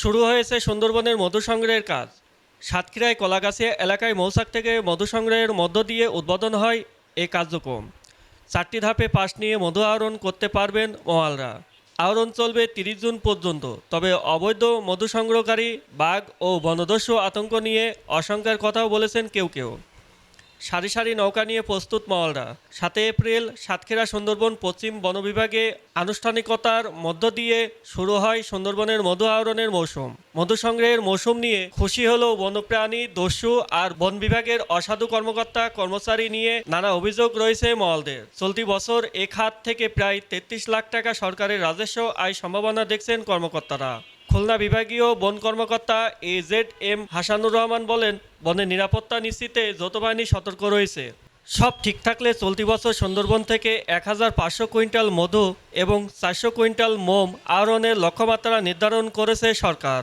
শুরু হয়েছে সুন্দরবনের মধু সংগ্রহের কাজ। সাতক্ষীরায় কলাগাছিয়া এলাকায় মৌসাক থেকে মধু সংগ্রহের মধ্য দিয়ে উদ্বোধন হয় এই কার্যক্রম। চারটি ধাপে পাশ নিয়ে মধু আহরণ করতে পারবেন মোয়ালরা। আহরণ চলবে তিরিশ জুন পর্যন্ত, তবে অবৈধ মধু সংগ্রহকারী বাঘ ও বনদস্যু আতঙ্ক নিয়ে অশঙ্কার কথাও বলেছেন কেউ কেউ। সারি সারি নৌকা নিয়ে প্রস্তুত মহলরা। সাতই এপ্রিল সাতক্ষীরা সুন্দরবন পশ্চিম বন বিভাগে আনুষ্ঠানিকতার মধ্য দিয়ে শুরু হয় সুন্দরবনের মধু আহরণের মৌসুম। মধু সংগ্রহের মৌসুম নিয়ে খুশি হলেও বন্যপ্রাণী দস্যু আর বন বিভাগের অসাধু কর্মকর্তা, কর্মচারী নিয়ে নানা অভিযোগ রয়েছে মহলদের। চলতি বছর এ খাত থেকে প্রায় তেত্রিশ লাখ টাকা সরকারের রাজস্ব আয় সম্ভাবনা দেখছেন কর্মকর্তারা। খুলনা বিভাগীয় বন কর্মকর্তা A Z M Hasanur Rahman বলেন, বনের নিরাপত্তা নিশ্চিতে যত বাহিনী সতর্ক রয়েছে। সব ঠিক থাকলে চলতি বছর সুন্দরবন থেকে এক হাজার পাঁচশো কুইন্টাল মধু এবং চারশো কুইন্টাল মোম আহরণের লক্ষ্যমাত্রা নির্ধারণ করেছে সরকার।